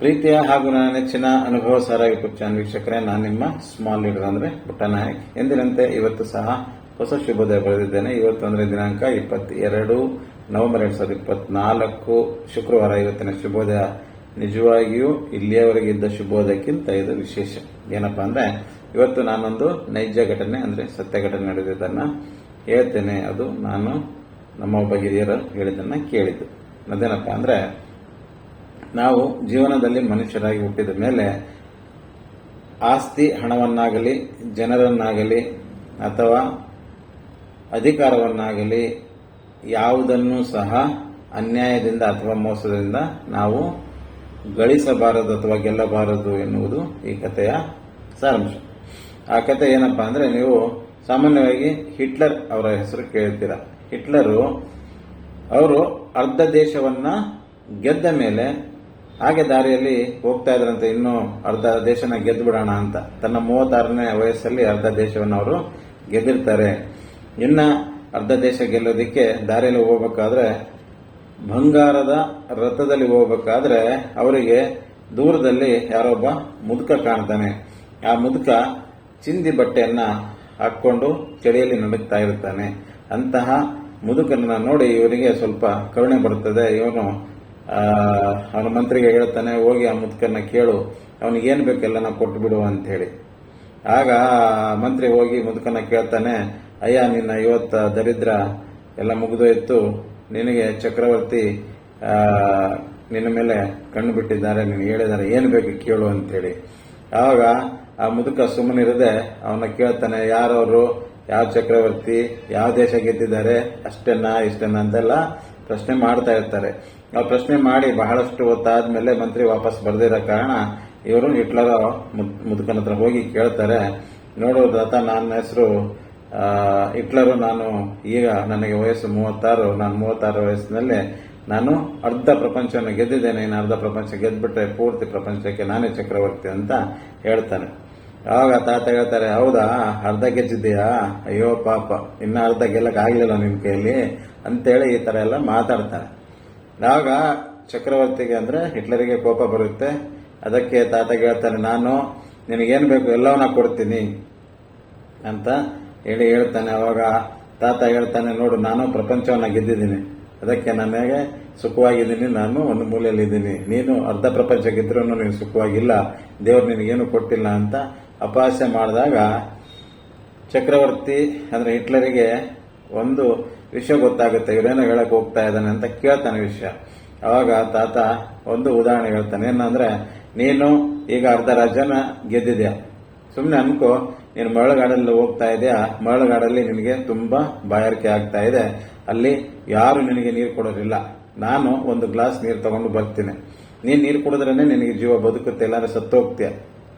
ಪ್ರೀತಿಯ ಹಾಗೂ ನನ್ನ ನೆಚ್ಚಿನ ಅನುಭವ ಸಾರಾಗಿ ಯೂಟ್ಯೂಬ್ ಚಾನಲ್ ವೀಕ್ಷಕರೇ, ನಾನು ನಿಮ್ಮ ಸ್ಮಾಲ್ ಲೀಡರ್ ಅಂದ್ರೆ ಪುಟ್ಟನಾಯಕ್ ಎಂದಿನಂತೆ ಇವತ್ತು ಸಹ ಹೊಸ ಶುಭೋದಯ ಬರೆದಿದ್ದೇನೆ. ಇವತ್ತು ಅಂದ್ರೆ ದಿನಾಂಕ ಇಪ್ಪತ್ತೆರಡು ನವೆಂಬರ್ ಎರಡ್ ಸಾವಿರದ ಇಪ್ಪತ್ನಾಲ್ಕು. ಶುಕ್ರವಾರ ಇವತ್ತಿನ ಶುಭೋದಯ ನಿಜವಾಗಿಯೂ ಇಲ್ಲಿಯವರೆಗೆ ಇದ್ದ ಶುಭೋದಯಕ್ಕಿಂತ ಇದು ವಿಶೇಷ. ಏನಪ್ಪಾ ಅಂದ್ರೆ, ಇವತ್ತು ನಾನೊಂದು ನೈಜ ಘಟನೆ ಅಂದ್ರೆ ಸತ್ಯ ಘಟನೆ ನಡೆದಿದ್ದನ್ನ ಹೇಳ್ತೇನೆ. ಅದು ನಾನು ನಮ್ಮ ಒಬ್ಬ ಹಿರಿಯರು ಹೇಳಿದ್ದನ್ನ ಕೇಳಿದ್ದು. ಅದೇನಪ್ಪ ಅಂದ್ರೆ ನಾವು ಜೀವನದಲ್ಲಿ ಮನುಷ್ಯರಾಗಿ ಹುಟ್ಟಿದ ಮೇಲೆ ಆಸ್ತಿ ಹಣವನ್ನಾಗಲಿ, ಜನರನ್ನಾಗಲಿ ಅಥವಾ ಅಧಿಕಾರವನ್ನಾಗಲಿ ಯಾವುದನ್ನು ಸಹ ಅನ್ಯಾಯದಿಂದ ಅಥವಾ ಮೋಸದಿಂದ ನಾವು ಗಳಿಸಬಾರದು ಅಥವಾ ಗೆಲ್ಲಬಾರದು ಎನ್ನುವುದು ಈ ಕಥೆಯ ಸಾರಾಂಶ. ಆ ಕಥೆ ಏನಪ್ಪಾ ಅಂದ್ರೆ ನೀವು ಸಾಮಾನ್ಯವಾಗಿ ಹಿಟ್ಲರ್ ಅವರ ಹೆಸರು ಕೇಳ್ತೀರ. ಹಿಟ್ಲರು ಅವರು ಅರ್ಧ ದೇಶವನ್ನ ಗೆದ್ದ ಮೇಲೆ ಹಾಗೆ ದಾರಿಯಲ್ಲಿ ಹೋಗ್ತಾ ಇದ್ರಂತೆ ಇನ್ನು ಅರ್ಧ ದೇಶನ ಗೆದ್ದು ಬಿಡೋಣ ಅಂತ. ತನ್ನ ಮೂವತ್ತಾರನೇ ವಯಸ್ಸಲ್ಲಿ ಅರ್ಧ ದೇಶವನ್ನು ಅವರು ಗೆದ್ದಿರ್ತಾರೆ. ಇನ್ನ ಅರ್ಧ ದೇಶ ಗೆಲ್ಲೋದಿಕ್ಕೆ ದಾರಿಯಲ್ಲಿ ಹೋಗ್ಬೇಕಾದ್ರೆ, ಬಂಗಾರದ ರಥದಲ್ಲಿ ಹೋಗ್ಬೇಕಾದ್ರೆ ಅವರಿಗೆ ದೂರದಲ್ಲಿ ಯಾರೊಬ್ಬ ಮುದುಕ ಕಾಣ್ತಾನೆ. ಆ ಮುದುಕ ಚಿಂದಿ ಬಟ್ಟೆಯನ್ನ ಹಾಕ್ಕೊಂಡು ಚಳಿಯಲ್ಲಿ ನಡುಗ್ತಾ ಇರ್ತಾನೆ. ಅಂತಹ ಮುದುಕನ್ನ ನೋಡಿ ಇವರಿಗೆ ಸ್ವಲ್ಪ ಕರುಣೆ ಬರುತ್ತದೆ. ಇವನು ಅವನ ಮಂತ್ರಿಗೆ ಹೇಳ್ತಾನೆ, ಹೋಗಿ ಆ ಮುದುಕನ್ನ ಕೇಳು. ಅವನಿಗೆ ಏನ್ ಬೇಕೆಲ್ಲ ನಾ ಕೊಟ್ಟು ಬಿಡು ಅಂತ ಹೇಳಿ ಆಗ ಮಂತ್ರಿ ಹೋಗಿ ಮುದುಕನ್ನ ಕೇಳ್ತಾನೆ, ಅಯ್ಯ, ನಿನ್ನ ಇವತ್ತ ದರಿದ್ರ ಎಲ್ಲ ಮುಗಿದೋಯ್ತು. ನಿನಗೆ ಚಕ್ರವರ್ತಿ ನಿನ್ನ ಮೇಲೆ ಕಣ್ಣು ಬಿಟ್ಟಿದ್ದಾರೆ. ನೀನು ಹೇಳಿದ್ದಾರೆ ಏನು ಬೇಕು ಕೇಳು ಅಂತೇಳಿ ಆವಾಗ ಆ ಮುದುಕ ಸುಮ್ಮನಿರದೆ ಅವನ ಕೇಳ್ತಾನೆ, ಯಾರವರು? ಯಾವ ಚಕ್ರವರ್ತಿ? ಯಾವ ದೇಶ ಗೆದ್ದಿದ್ದಾರೆ? ಅಷ್ಟೇನಾ, ಇಷ್ಟೇನಾ? ಅಂತೆಲ್ಲ ಪ್ರಶ್ನೆ ಮಾಡ್ತಾ ಇರ್ತಾರೆ. ಆ ಪ್ರಶ್ನೆ ಮಾಡಿ ಬಹಳಷ್ಟು ಹೊತ್ತಾದ್ಮೇಲೆ ಮಂತ್ರಿ ವಾಪಸ್ ಬರೆದಿರೋ ಕಾರಣ ಇವರು ಹಿಟ್ಲರ್ ಮುದ್- ಮುದುಕನ ಹತ್ರ ಹೋಗಿ ಕೇಳ್ತಾರೆ. ನೋಡು ತಾತ ನನ್ನ ಹೆಸರು ಹಿಟ್ಲರು ನಾನು ಈಗ ನನಗೆ ವಯಸ್ಸು ಮೂವತ್ತಾರು, ನಾನು ಮೂವತ್ತಾರು ವಯಸ್ಸಿನಲ್ಲಿ ನಾನು ಅರ್ಧ ಪ್ರಪಂಚವನ್ನು ಗೆದ್ದಿದ್ದೇನೆ, ಇನ್ನು ಅರ್ಧ ಪ್ರಪಂಚ ಗೆದ್ದುಬಿಟ್ರೆ ಪೂರ್ತಿ ಪ್ರಪಂಚಕ್ಕೆ ನಾನೇ ಚಕ್ರವರ್ತಿ ಅಂತ ಹೇಳ್ತಾನೆ. ಆವಾಗ ತಾತ ಹೇಳ್ತಾರೆ, ಹೌದಾ, ಅರ್ಧ ಗೆದ್ದಿದ್ದೀಯಾ? ಅಯ್ಯೋ ಪಾಪ, ಇನ್ನ ಅರ್ಧ ಗೆಲ್ಲಕ್ಕೆ ಆಗಲಿಲ್ಲ ನಿಮ್ಮ ಕೈಯಲ್ಲಿ ಅಂತೇಳಿ ಈ ತರ ಎಲ್ಲ ಮಾತಾಡ್ತಾರೆ. ಆಗ ಚಕ್ರವರ್ತಿಗೆ ಅಂದ್ರೆ ಹಿಟ್ಲರಿಗೆ ಕೋಪ ಬರುತ್ತೆ. ಅದಕ್ಕೆ ತಾತ ಹೇಳ್ತಾನೆ, ನಾನು ನಿನಗೇನು ಬೇಕು ಎಲ್ಲವನ್ನ ಕೊಡ್ತೀನಿ ಅಂತ ಹೇಳಿ ಹೇಳ್ತಾನೆ. ಅವಾಗ ತಾತ ಹೇಳ್ತಾನೆ, ನೋಡು, ನಾನು ಪ್ರಪಂಚವನ್ನ ಗೆದ್ದಿದ್ದೀನಿ. ಅದಕ್ಕೆ ನನಗೆ ಸುಖವಾಗಿದ್ದೀನಿ. ನಾನು ಒಂದು ಮೂಲೆಯಲ್ಲಿ ಇದ್ದೀನಿ. ನೀನು ಅರ್ಧ ಪ್ರಪಂಚ ಗೆದ್ರೂ ನೀನು ಸುಖವಾಗಿಲ್ಲ. ದೇವ್ರು ನಿನಗೇನು ಕೊಟ್ಟಿಲ್ಲ ಅಂತ ಅಪಹಾಸ್ಯ ಮಾಡಿದಾಗ ಚಕ್ರವರ್ತಿ ಅಂದ್ರೆ ಹಿಟ್ಲರಿಗೆ ಒಂದು ವಿಷಯ ಗೊತ್ತಾಗುತ್ತೆ, ಇವರೇನೋ ಹೇಳಕ್ ಹೋಗ್ತಾ ಇದ್ದಾನೆ ಅಂತ ಕೇಳ್ತಾನೆ ವಿಷಯ. ಅವಾಗ ತಾತ ಒಂದು ಉದಾಹರಣೆ ಹೇಳ್ತಾನೆ, ಏನಂದ್ರೆ, ನೀನು ಈಗ ಅರ್ಧ ರಾಜ್ಯನ ಗೆದ್ದಿದ್ಯಾ? ಸುಮ್ಮನೆ ಅನ್ಕೋ, ನೀನು ಮರಳಗಾಡಲ್ಲಿ ಹೋಗ್ತಾ ಇದೆಯಾ? ಮರಳಗಾಡಲ್ಲಿ ನಿನಗೆ ತುಂಬಾ ಬಾಯಾರಿಕೆ ಆಗ್ತಾ ಇದೆ. ಅಲ್ಲಿ ಯಾರು ನಿನಗೆ ನೀರು ಕೊಡೋದಿಲ್ಲ. ನಾನು ಒಂದು ಗ್ಲಾಸ್ ನೀರು ತಗೊಂಡು ಬರ್ತೀನಿ. ನೀನು ನೀರು ಕುಡಿದ್ರೇನೆ ನಿನಗೆ ಜೀವ ಬದುಕುತ್ತೆ, ಇಲ್ಲಾಂದ್ರೆ ಸತ್ತು ಹೋಗ್ತೀಯ.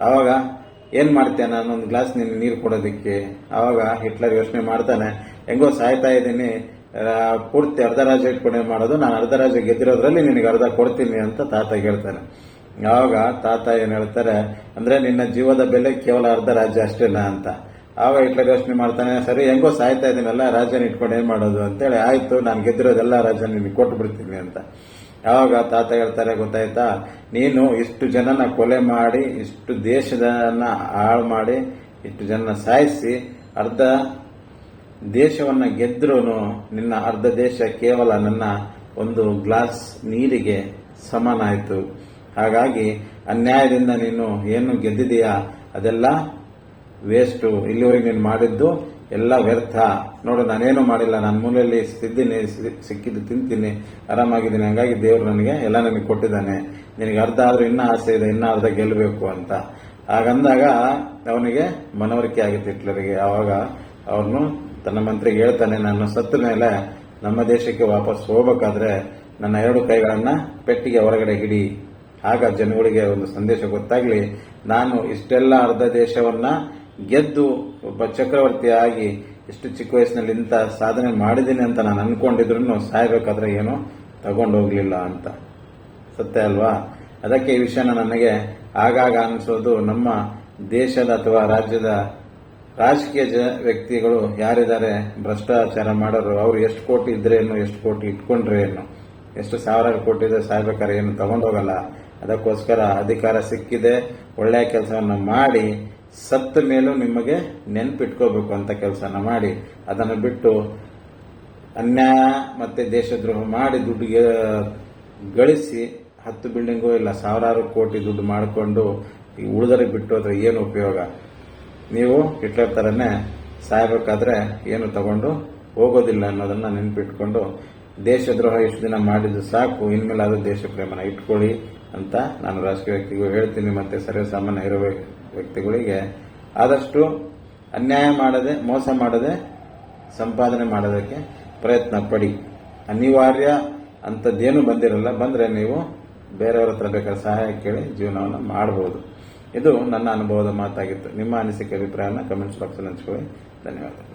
ಅವಾಗ ಏನ್ ಮಾಡ್ತೀಯ ನಾನು ಒಂದು ಗ್ಲಾಸ್ ನಿನ್ ನೀರು ಕೊಡೋದಿಕ್ಕೆ? ಆವಾಗ ಹಿಟ್ಲರ್ ಯೋಚನೆ ಮಾಡ್ತಾನೆ ಹೆಂಗೋ ಸಾಯ್ತಾ ಇದ್ದೀನಿ. ಪೂರ್ತಿ ಅರ್ಧ ರಾಜ್ಯ ಇಟ್ಕೊಂಡು ಮಾಡೋದು. ನಾನು ಅರ್ಧ ರಾಜ್ಯ ಗೆದ್ದಿರೋದ್ರಲ್ಲಿ ನಿನಗೆ ಅರ್ಧ ಕೊಡ್ತೀನಿ ಅಂತ ತಾತ ಹೇಳ್ತಾನೆ. ಆವಾಗ ತಾತ ಏನು ಹೇಳ್ತಾರೆ, ಅಂದ್ರೆ ನಿನ್ನ ಜೀವದ ಬೆಲೆ ಕೇವಲ ಅರ್ಧ ರಾಜ್ಯ ಅಷ್ಟೇನಾ ಅಂತ. ಆವಾಗ ಇಟ್ಲೆ ಯೋಚನೆ ಮಾಡ್ತಾನೆ, ಸರಿ, ಹೆಂಗೋ ಸಾಯ್ತಾ ಇದ್ದೀನಲ್ಲ, ರಾಜ್ಯನ ಇಟ್ಕೊಂಡು ಏನ್ ಮಾಡೋದು ಅಂತೇಳಿ, ಆಯ್ತು, ನಾನು ಗೆದ್ದಿರೋದೆಲ್ಲ ರಾಜ್ಯ ನಿನಗೆ ಕೊಟ್ಟು ಬಿಡ್ತೀನಿ ಅಂತ. ಆವಾಗ ತಾತ ಹೇಳ್ತಾರೆ, ಗೊತ್ತಾಯ್ತಾ? ನೀನು ಇಷ್ಟು ಜನನ ಕೊಲೆ ಮಾಡಿ, ಇಷ್ಟು ದೇಶದನ್ನ ಹಾಳು ಮಾಡಿ, ಇಷ್ಟು ಜನನ ಸಾಯಿಸಿ, ಅರ್ಧ ದೇಶವನ್ನ ಗೆದ್ರೂ ನಿನ್ನ ಅರ್ಧ ದೇಶ ಕೇವಲ ನನ್ನ ಒಂದು ಗ್ಲಾಸ್ ನೀರಿಗೆ ಸಮನಾಯಿತು. ಹಾಗಾಗಿ ಅನ್ಯಾಯದಿಂದ ನೀನು ಏನು ಗೆದ್ದಿದೆಯಾ? ಅದೆಲ್ಲ ವೇಸ್ಟು. ಇಲ್ಲಿವರೆಗೆ ನೀನು ಮಾಡಿದ್ದು ಎಲ್ಲ ವ್ಯರ್ಥ. ನೋಡು, ನಾನೇನು ಮಾಡಿಲ್ಲ. ನನ್ನ ಮೂಲೆಯಲ್ಲಿ ಸಿದ್ದೀನಿ ಸಿಕ್ಕಿದ್ದು ತಿಂತೀನಿ. ಆರಾಮಾಗಿದ್ದೀನಿ. ಹಂಗಾಗಿ ದೇವರು ನನಗೆ ಎಲ್ಲ ನನಗೆ ಕೊಟ್ಟಿದ್ದಾನೆ. ನಿನಗೆ ಅರ್ಧ ಆದರೂ ಇನ್ನೂ ಆಸೆ ಇದೆ, ಇನ್ನೂ ಅರ್ಧ ಗೆಲ್ಲಬೇಕು ಅಂತ. ಹಾಗಂದಾಗ ಅವನಿಗೆ ಮನವರಿಕೆ ಆಗಿತ್ತು ಹಿಟ್ಲರಿಗೆ. ಆವಾಗ ಅವನು ತನ್ನ ಮಂತ್ರಿಗೆ ಹೇಳ್ತಾನೆ ನಾನು ಸತ್ತ ಮೇಲೆ ನಮ್ಮ ದೇಶಕ್ಕೆ ವಾಪಸ್ ಹೋಗಬೇಕಾದ್ರೆ ನನ್ನ ಎರಡು ಕೈಗಳನ್ನ ಪೆಟ್ಟಿಗೆ ಹೊರಗಡೆ ಹಿಡಿ. ಆಗ ಜನಗಳಿಗೆ ಒಂದು ಸಂದೇಶ ಗೊತ್ತಾಗ್ಲಿ, ನಾನು ಇಷ್ಟೆಲ್ಲ ಅರ್ಧ ದೇಶವನ್ನ ಗೆದ್ದು ಒಬ್ಬ ಚಕ್ರವರ್ತಿಯಾಗಿ ಇಷ್ಟು ಚಿಕ್ಕ ವಯಸ್ಸಿನಲ್ಲಿ ಇಂಥ ಸಾಧನೆ ಮಾಡಿದ್ದೀನಿ ಅಂತ ನಾನು ಅನ್ಕೊಂಡಿದ್ರು ಸಾಯ್ಬೇಕಾದ್ರೆ ಏನು ತಗೊಂಡು ಹೋಗಲಿಲ್ಲ ಅಂತ. ಸತ್ಯ ಅಲ್ವಾ? ಅದಕ್ಕೆ ಈ ವಿಷಯನ ನನಗೆ ಆಗಾಗ ಅನಿಸೋದು ನಮ್ಮ ದೇಶದ ಅಥವಾ ರಾಜ್ಯದ ರಾಜಕೀಯ ಜ ವ್ಯಕ್ತಿಗಳು ಯಾರಿದ್ದಾರೆ, ಭ್ರಷ್ಟಾಚಾರ ಮಾಡೋರು, ಅವ್ರು ಎಷ್ಟು ಕೋಟಿ ಇದ್ರೆ ಏನು, ಎಷ್ಟು ಕೋಟಿ ಇಟ್ಕೊಂಡ್ರೆ ಏನು, ಎಷ್ಟು ಸಾವಿರಾರು ಕೋಟಿ ಇದೆ ಸಾಯ್ಬೇಕಾದ್ರೆ ಏನು ತಗೊಂಡೋಗಲ್ಲ. ಅದಕ್ಕೋಸ್ಕರ ಅಧಿಕಾರ ಸಿಕ್ಕಿದೆ ಒಳ್ಳೆಯ ಕೆಲಸವನ್ನು ಮಾಡಿ, ಸತ್ತ ಮೇಲೂ ನಿಮಗೆ ನೆನಪಿಟ್ಕೋಬೇಕು ಅಂತ ಕೆಲಸನ ಮಾಡಿ. ಅದನ್ನು ಬಿಟ್ಟು ಅನ್ಯಾಯ ಮತ್ತು ದೇಶದ್ರೋಹ ಮಾಡಿ ದುಡ್ಡಿಗೆ ಗಳಿಸಿ ಹತ್ತು ಬಿಲ್ಡಿಂಗು ಇಲ್ಲ, ಸಾವಿರಾರು ಕೋಟಿ ದುಡ್ಡು ಮಾಡಿಕೊಂಡು ಈ ಉಳಿದರೆ ಬಿಟ್ಟು ಅದ್ರ ಏನು ಉಪಯೋಗ? ನೀವು ಹಿಟ್ಲರ್ ಥರನೇ ಸಾಯಬೇಕಾದ್ರೆ ಏನು ತಗೊಂಡು ಹೋಗೋದಿಲ್ಲ ಅನ್ನೋದನ್ನ ನೆನಪಿಟ್ಕೊಂಡು ದೇಶದ್ರೋಹ ಇಷ್ಟು ದಿನ ಮಾಡಿದ್ದು ಸಾಕು ಇನ್ಮೇಲೆ ಅದು ದೇಶ ಪ್ರೇಮನ ಇಟ್ಕೊಳ್ಳಿ ಅಂತ ನಾನು ರಾಜಕೀಯ ವ್ಯಕ್ತಿಗೂ ಹೇಳ್ತೀನಿ ಮತ್ತೆ ಸರ್ವೇಸಾಮಾನ್ಯ ಇರೋ ವ್ಯಕ್ತಿಗಳಿಗೆ. ಆದಷ್ಟು ಅನ್ಯಾಯ ಮಾಡದೆ, ಮೋಸ ಮಾಡದೆ ಸಂಪಾದನೆ ಮಾಡೋದಕ್ಕೆ ಪ್ರಯತ್ನ ಪಡಿ. ಅನಿವಾರ್ಯ ಅಂಥದ್ದೇನು ಬಂದಿರಲ್ಲ, ಬಂದರೆ ನೀವು ಬೇರೆಯವರ ಹತ್ರ ಬೇಕಾದ ಸಹಾಯ ಕೇಳಿ ಜೀವನವನ್ನು ಮಾಡಬಹುದು ಇದು ನನ್ನ ಅನುಭವದ ಮಾತಾಗಿತ್ತು. ನಿಮ್ಮ ಅನಿಸಿಕೆ ಅಭಿಪ್ರಾಯನ ಕಮೆಂಟ್ಸ್ ಬಾಕ್ಸಲ್ಲಿ ಹಂಚ್ಕೊಳ್ಳಿ. ಧನ್ಯವಾದ